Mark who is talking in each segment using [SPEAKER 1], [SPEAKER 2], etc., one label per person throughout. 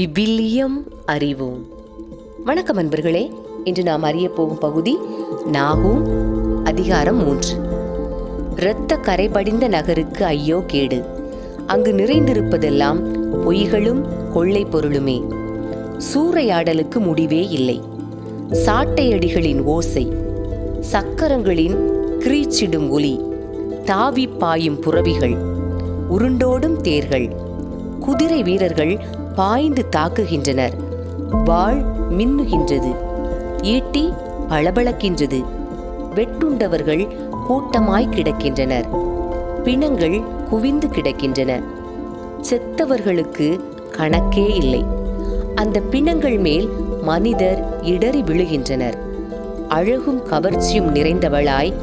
[SPEAKER 1] விவிலியம் அறிவோம். வணக்கம் அன்பர்களே இன்று நாம் அறிய போகும் பகுதி நாகும் அதிகாரம் மூன்று. இரத்த கரைபடிந்த நகருக்கு ஐயோ கேடு. அங்கு நிறைந்திருப்பதெல்லாம் பொய்களும் கொள்ளை பொருளுமே. சூறையாடலுக்கு முடிவே இல்லை. சாட்டையடிகளின் ஓசை சக்கரங்களின் கிரீச்சிடும் ஒலி தாவி பாயும் புறவிகள் உருண்டோடும் தேர்கள் குதிரை வீரர்கள் பாய்ந்து தாக்குகின்றனர். வாள் மின்னுகின்றது. ஈட்டி பளபளக்கின்றது. வெட்டுண்டவர்கள் கூட்டமாய் கிடக்கின்றனர். பிணங்கள் குவிந்து கிடக்கின்றன. செத்தவர்களுக்கு கணக்கே இல்லை. அந்த பிணங்கள் மேல் மனிதர் இடறி விழுகின்றனர். அழகும் கவர்ச்சியும் நிறைந்தவளாய்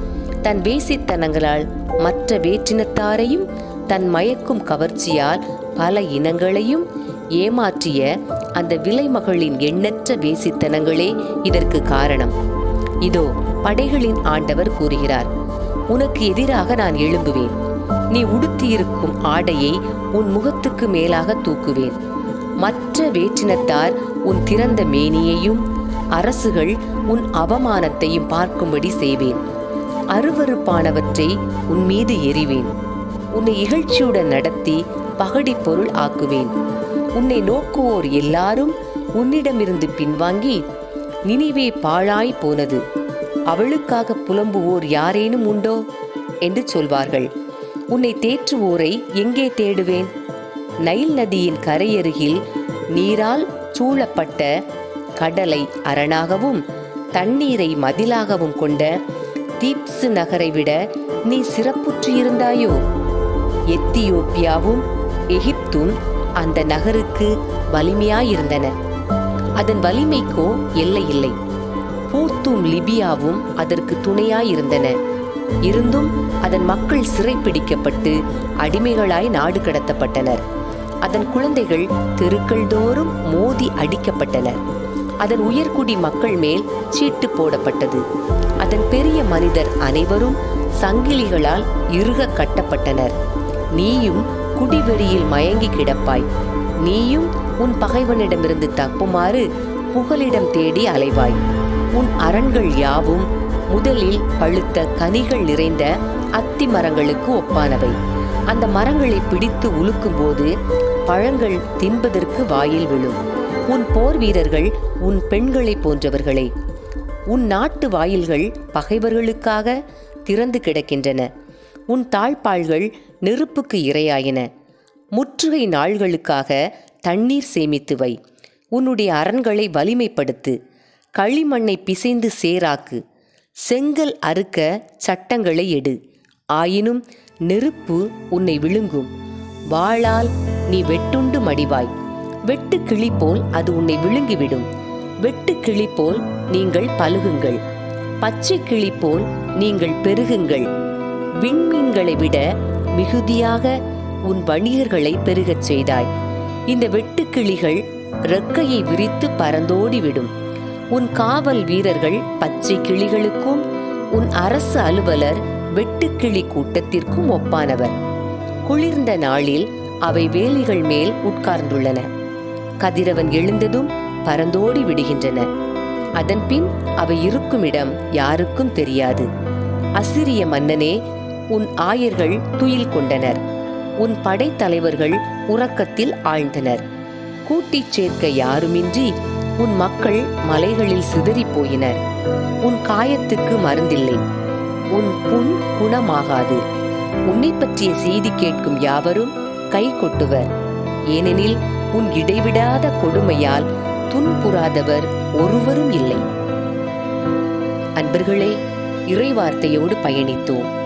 [SPEAKER 1] தன் வேசித்தனங்களால் மற்ற வேற்றினத்தாரையும் தன் மயக்கும் கவர்ச்சியால் பல இனங்களையும் ஏமாற்றிய அந்த விலைமகளின் எண்ணற்ற வேசித்தனங்களே இதற்கு காரணம். இதோ படைகளின் ஆண்டவர் கூறுகிறார் உனக்கு எதிராக நான் எழும்புவேன். நீ உடுத்தியிருக்கும் ஆடையை உன் முகத்துக்கு மேலாக தூக்குவேன். மற்ற வேற்றினத்தார் உன் திறந்த மேனியையும் அரசுகள் உன் அவமானத்தையும் பார்க்கும்படி செய்வேன். அருவருப்பானவற்றை உன் மீது எறிவேன். உன்னை இகழ்ச்சியுடன் நடத்தி பகடி பொருள் ஆக்குவேன். உன்னை நோக்குவோர் எல்லாரும் உன்னிடமிருந்து பின்வாங்கி நினிவே பாழாய் போனது. அவளுக்காக புலம்புவோர் யாரேனும் உண்டோ? என்று சொல்வார்கள். உன்னை தேற்றுவோரை எங்கே தேடுவேன்? நைல் நதியின் கரையருகில் நீரால் சூழப்பட்ட கடலை அரணாகவும் தண்ணீரை மதிலாகவும் கொண்ட தீப்சு நகரை விட நீ சிறப்புற்றிருந்தாயோ? எத்தியோப்பியாவும் எகிப்தும் அந்த நகருக்கு வலிமையாயிருந்தன. அதன் வலிமைக்கோ எல்லை இல்லை. பூத்தும் லிபியாவும் அதற்கு துணையாயிருந்தன. இருந்தும் அதன் மக்கள் சிறைப்பிடிக்கப்பட்டு அடிமைகளாய் நாடு கடத்தப்பட்டனர். அதன் குழந்தைகள் தெருக்கள் தோறும் மோதி அடிக்கப்பட்டனர் அதன் உயர்குடி மக்கள் மேல் சீட்டு போடப்பட்டது. அதன் பெரிய மனிதர் அனைவரும் சங்கிலிகளால் இறுக கட்டப்பட்டனர். நீயும் குடிவெறியில் மயங்கி கிடப்பாய். நீயும் உன் பகைவனிடமிருந்து தப்புமாறு புகலிடம் தேடி அலைவாய். உன் அரண்கள் யாவும் முதலில் பழுத்த கனிகள் நிறைந்த அத்தி மரங்களுக்கு ஒப்பானவை. அந்த மரங்களை பிடித்து உலுக்கும்போது பழங்கள் தின்பதற்கு வாயில் விழும். உன் போர் வீரர்கள் உன் பெண்களை போன்றவர்களே. உன் நாட்டு வாயில்கள் பகைவர்களுக்காக திறந்து கிடக்கின்றன. உன் தாழ்பாள்கள் நெருப்புக்கு இரையாயின. முற்றுகை நாள்களுக்காக தண்ணீர் சேமித்து வை. உன்னுடைய அரண்களை வலிமைப்படுத்து. களிமண்ணை பிசைந்து சேராக்கு. செங்கல் அறுக்க சட்டங்களை எடு. ஆயினும் நெருப்பு உன்னை விழுங்கும். வாளால் நீ வெட்டுண்டு மடிவாய். வெட்டு கிளி போல் அது உன்னை விழுங்கிவிடும். வெட்டு கிளி போல் நீங்கள் பழுகுங்கள். பச்சை கிளி போல் நீங்கள் பெருகுங்கள். விண்மீன்களை விட மிகுதியாக உன் வணிகர்களை பெருகச் செய்தாய். இந்த வெட்டுக்கிளிகள் ரெக்கையை விரித்து பறந்தோடிவிடும். உன் காவல் வீரர்கள் பச்சை கிளிகளுக்கும் உன் அரசு அலுவலர் வெட்டுக்கிளி கூட்டத்திற்கும் ஒப்பானவர். குளிர்ந்த நாளில் அவை வேலிகள் மேல் உட்கார்ந்துள்ளன. கதிரவன் எழுந்ததும் பறந்தோடி விடுகின்றன. அதன்பின் அவை இருக்கும் இடம் யாருக்கும் தெரியாது. அசிரிய மன்னனே உன் ஆயர்கள் துயில் கொண்டனர். உன் படைத்தலைவர்கள் உறக்கத்தில் ஆழ்ந்தனர். கூட்டிச் சேர்க்க யாருமின்றி உன் மக்கள் மலைகளில் சிதறிப் போயினர் உன் காயத்துக்கு மருந்தில்லை. உன் புண் குணமாகாது. உன்னை பற்றிய செய்தி கேட்கும் யாவரும் கை கொட்டுவர். ஏனெனில் உன் இடைவிடாத கொடுமையால் துன்புறாதவர் ஒருவரும் இல்லை. அன்பர்களே இறைவார்த்தையோடு பயணித்தோம்.